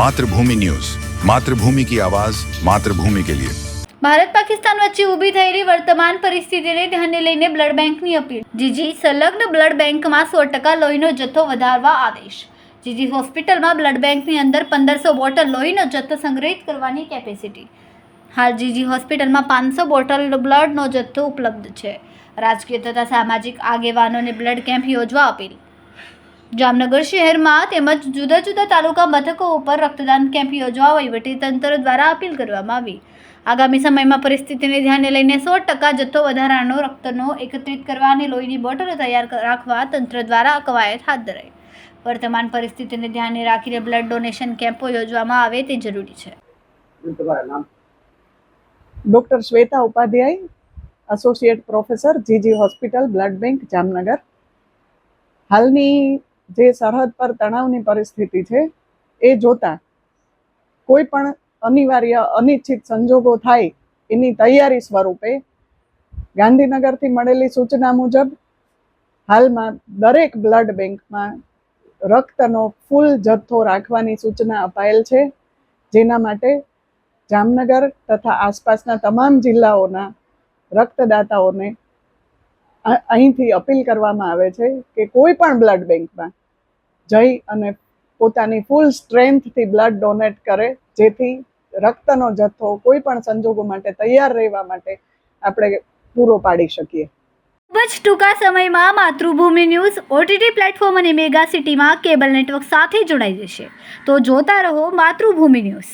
Mathrubhumi news. Mathrubhumi કી આવાઝ માતૃભૂમિ કે લિયે. ભારત પાકિસ્તાન વચ્ચે ઊભી થયેલી વર્તમાન પરિસ્થિતિને ધ્યાને લઈને બ્લડ બેંકની અપીલ. જીજી સંલગ્ન બ્લડ બેંકમાં સો ટકા લોહીનો જથ્થો વધારવા આદેશ. જીજી હોસ્પિટલમાં બ્લડ બેંકની અંદર પંદરસો બોટલ લોહીનો જથ્થો સંગ્રહિત કરવાની કેપેસિટી. હાલ જીજી હોસ્પિટલમાં પાંચસો બોટલ બ્લડનો જથ્થો ઉપલબ્ધ છે. રાજકીય તથા સામાજિક આગેવાનોને બ્લડ કેમ્પ યોજવા અપીલ. જામનગર શહેરમાં તેમજ જુદા જુદા તાલુકા મથકો ઉપર રક્તદાન કેમ્પ યોજવા વહીવટીતંત્ર દ્વારા અપીલ કરવામાં આવી. આગામી સમયમાં પરિસ્થિતિને ધ્યાને લઈને સો ટકા જથ્થો વધારાનો રક્તનો એકત્રિત કરવા અને લોહીની બોટલો તૈયાર રાખવા તંત્ર દ્વારા કવાયત હાથ ધરાઈ. વર્તમાન પરિસ્થિતિને ધ્યાને રાખીને બ્લડ ડોનેશન કેમ્પો યોજવામાં આવે તે જરૂરી છે. Doctor Shweta Upadhyay associate professor GG hospital blood bank Jamnagar. હાલની જે સરહદ પર તણાવની પરિસ્થિતિ છે, એ જોતા કોઈ પણ અનિવાર્ય અનિચ્છિત સંજોગો થાય એની તૈયારી સ્વરૂપે ગાંધીનગરથી મળેલી સૂચના મુજબ હાલમાં દરેક બ્લડ બેંકમાં રક્તનો ફૂલ જથ્થો રાખવાની સૂચના અપાયેલ છે, જેના માટે જામનગર તથા આસપાસના તમામ જિલ્લાઓના રક્તદાતાઓને અહીંથી અપીલ કરવામાં આવે છે કે કોઈ પણ બ્લડ બેંકમાં જઈ અને પોતાની ફૂલ સ્ટ્રેન્થથી બ્લડ ડોનેટ કરે, જેથી રક્તનો જથ્થો કોઈ પણ સંજોગો માટે તૈયાર રહેવા માટે આપણે પૂરો પાડી શકીએ. ખૂબ જ ટૂંકા સમયમાં માતૃભૂમિ ન્યૂઝ ઓટીટી પ્લેટફોર્મ અને મેગા સિટીમાં કેબલ નેટવર્ક સાથે જોડાઈ જશે. તો જોતા રહો માતૃભૂમિ ન્યૂઝ.